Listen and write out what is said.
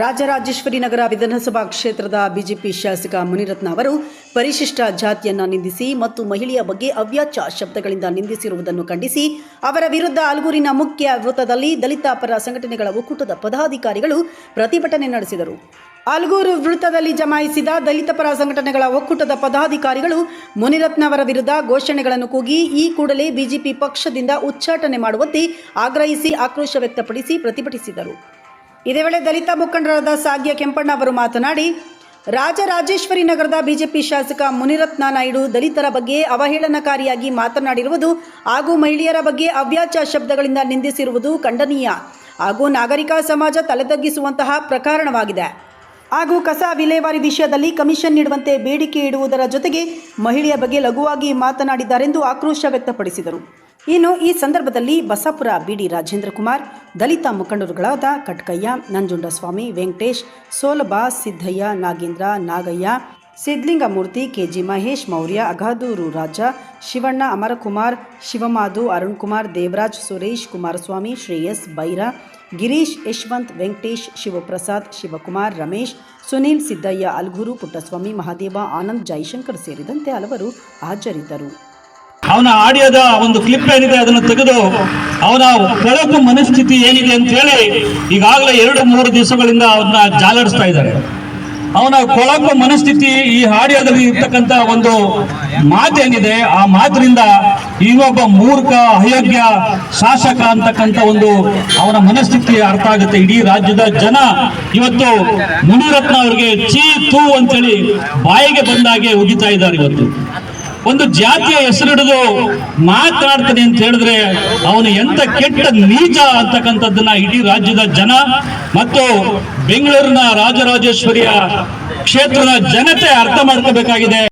ರಾಜರಾಜೇಶ್ವರಿ ನಗರ ವಿಧಾನಸಭಾ ಕ್ಷೇತ್ರದ ಬಿಜೆಪಿ ಶಾಸಕ ಮುನಿರತ್ನ ಅವರು ಪರಿಶಿಷ್ಟ ಜಾತಿಯನ್ನ ನಿಂದಿಸಿ ಮತ್ತು ಮಹಿಳೆಯ ಬಗ್ಗೆ ಅವ್ಯಾಚ ಶಬ್ದಗಳಿಂದ ನಿಂದಿಸಿರುವುದನ್ನು ಖಂಡಿಸಿ, ಅವರ ವಿರುದ್ಧ ಅಲ್ಗೂರಿನ ಮುಖ್ಯ ವೃತ್ತದಲ್ಲಿ ದಲಿತ ಪರ ಸಂಘಟನೆಗಳ ಒಕ್ಕೂಟದ ಪದಾಧಿಕಾರಿಗಳು ಪ್ರತಿಭಟನೆ ನಡೆಸಿದರು. ಅಲ್ಗೂರು ವೃತ್ತದಲ್ಲಿ ಜಮಾಯಿಸಿದ ದಲಿತ ಪರ ಸಂಘಟನೆಗಳ ಒಕ್ಕೂಟದ ಪದಾಧಿಕಾರಿಗಳು ಮುನಿರತ್ನ ಅವರ ವಿರುದ್ಧ ಘೋಷಣೆಗಳನ್ನು ಕೂಗಿ, ಈ ಕೂಡಲೇ ಬಿಜೆಪಿ ಪಕ್ಷದಿಂದ ಉಚ್ಚಾಟನೆ ಮಾಡುವಂತೆ ಆಗ್ರಹಿಸಿ ಆಕ್ರೋಶ ವ್ಯಕ್ತಪಡಿಸಿ ಪ್ರತಿಭಟಿಸಿದರು. ಇದೇ ವೇಳೆ ದಲಿತ ಮುಖಂಡರಾದ ಸಾಗ್ಯ ಕೆಂಪಣ್ಣ ಅವರು ಮಾತನಾಡಿ, ರಾಜರಾಜೇಶ್ವರಿ ನಗರದ ಬಿಜೆಪಿ ಶಾಸಕ ಮುನಿರತ್ನ ನಾಯ್ಡು ದಲಿತರ ಬಗ್ಗೆ ಅವಹೇಳನಕಾರಿಯಾಗಿ ಮಾತನಾಡಿರುವುದು ಹಾಗೂ ಮಹಿಳೆಯರ ಬಗ್ಗೆ ಅವ್ಯಾಚ ಶಬ್ದಗಳಿಂದ ನಿಂದಿಸಿರುವುದು ಖಂಡನೀಯ. ಹಾಗೂ ನಾಗರಿಕ ಸಮಾಜ ತಲೆತಗ್ಗಿಸುವಂತಹ ಪ್ರಕರಣವಾಗಿದೆ. ಹಾಗೂ ಕಸ ವಿಲೇವಾರಿ ವಿಷಯದಲ್ಲಿ ಕಮಿಷನ್ ನೀಡುವಂತೆ ಬೇಡಿಕೆ ಇಡುವುದರ ಜೊತೆಗೆ ಮಹಿಳೆಯ ಬಗ್ಗೆ ಲಘುವಾಗಿ ಮಾತನಾಡಿದ್ದಾರೆಂದು ಆಕ್ರೋಶ ವ್ಯಕ್ತಪಡಿಸಿದರು. ಇನ್ನು ಈ ಸಂದರ್ಭದಲ್ಲಿ ಬಸಾಪುರ ಬಿಡಿ ರಾಜೇಂದ್ರ ಕುಮಾರ್, ದಲಿತ ಮುಖಂಡರುಗಳಾದ ಕಟ್ಕಯ್ಯ, ನಂಜುಂಡಸ್ವಾಮಿ, ವೆಂಕಟೇಶ್, ಸೋಲಬಾ, ಸಿದ್ದಯ್ಯ, ನಾಗೇಂದ್ರ, ನಾಗಯ್ಯ ಸಿದ್ಲಿಂಗಮೂರ್ತಿ ಕೆಜಿ ಮಹೇಶ್, ಮೌರ್ಯ ಅಗಾದೂರು ರಾಜ, ಶಿವಣ್ಣ ಅಮರಕುಮಾರ್, ಶಿವಮಾಧು ಅರುಣ್ ಕುಮಾರ್ ದೇವರಾಜ್, ಸುರೇಶ್ ಕುಮಾರಸ್ವಾಮಿ, ಶ್ರೇಯಸ್, ಬೈರ, ಗಿರೀಶ್, ಯಶವಂತ್, ವೆಂಕಟೇಶ್, ಶಿವಪ್ರಸಾದ್, ಶಿವಕುಮಾರ್, ರಮೇಶ್, ಸುನೀಲ್, ಸಿದ್ದಯ್ಯ, ಅಲ್ಗುರು, ಪುಟ್ಟಸ್ವಾಮಿ, ಮಹಾದೇವ, ಆನಂದ್, ಜೈಶಂಕರ್ ಸೇರಿದಂತೆ ಹಲವರು ಹಾಜರಿದ್ದರು. ಅವನ ಆಡಿಯೋದ ಒಂದು ಕ್ಲಿಪ್ ಏನಿದೆ ಅದನ್ನು ತೆಗೆದು ಅವನ ಕೊಳಕು ಮನಸ್ಥಿತಿ ಏನಿದೆ ಅಂತ ಹೇಳಿ ಈಗಾಗಲೇ ಎರಡು ಮೂರು ದಿವಸಗಳಿಂದ ಅವನ್ನ ಜಾಲಾಡಿಸ್ತಾ ಇದ್ದಾರೆ. ಅವನ ಕೊಳಕು ಮನಸ್ಥಿತಿ ಈ ಆಡಿಯೋದಲ್ಲಿ ಇರ್ತಕ್ಕಂತ ಒಂದು ಮಾತೇನಿದೆ ಆ ಮಾತಿನಿಂದ ಇನ್ನೊಬ್ಬ ಮೂರ್ಖ, ಅಯೋಗ್ಯ ಶಾಸಕ ಅಂತಕ್ಕಂಥ ಒಂದು ಅವನ ಮನಸ್ಥಿತಿ ಅರ್ಥ ಆಗುತ್ತೆ. ಇಡೀ ರಾಜ್ಯದ ಜನ ಇವತ್ತು ಮುನಿರತ್ನ ಅವರಿಗೆ ಚೀ ತೂ ಅಂತೇಳಿ ಬಾಯಿಗೆ ಬಂದಾಗೆ ಉಗಿತಾ ಇದ್ದಾರೆ ಇವತ್ತು. ಒಂದು ಜಾತಿಯ ಹೆಸರಿಡಿದು ಮಾತಾಡ್ತಾನೆ ಅಂತ ಹೇಳಿದ್ರೆ ಅವನು ಎಂತ ಕೆಟ್ಟ ನೀಚ ಅಂತಕ್ಕಂಥದ್ದನ್ನ ಇಡೀ ರಾಜ್ಯದ ಜನ ಮತ್ತು ಬೆಂಗಳೂರಿನ ರಾಜರಾಜೇಶ್ವರಿಯ ಕ್ಷೇತ್ರದ ಜನತೆ ಅರ್ಥ ಮಾಡ್ಕೋಬೇಕಾಗಿದೆ.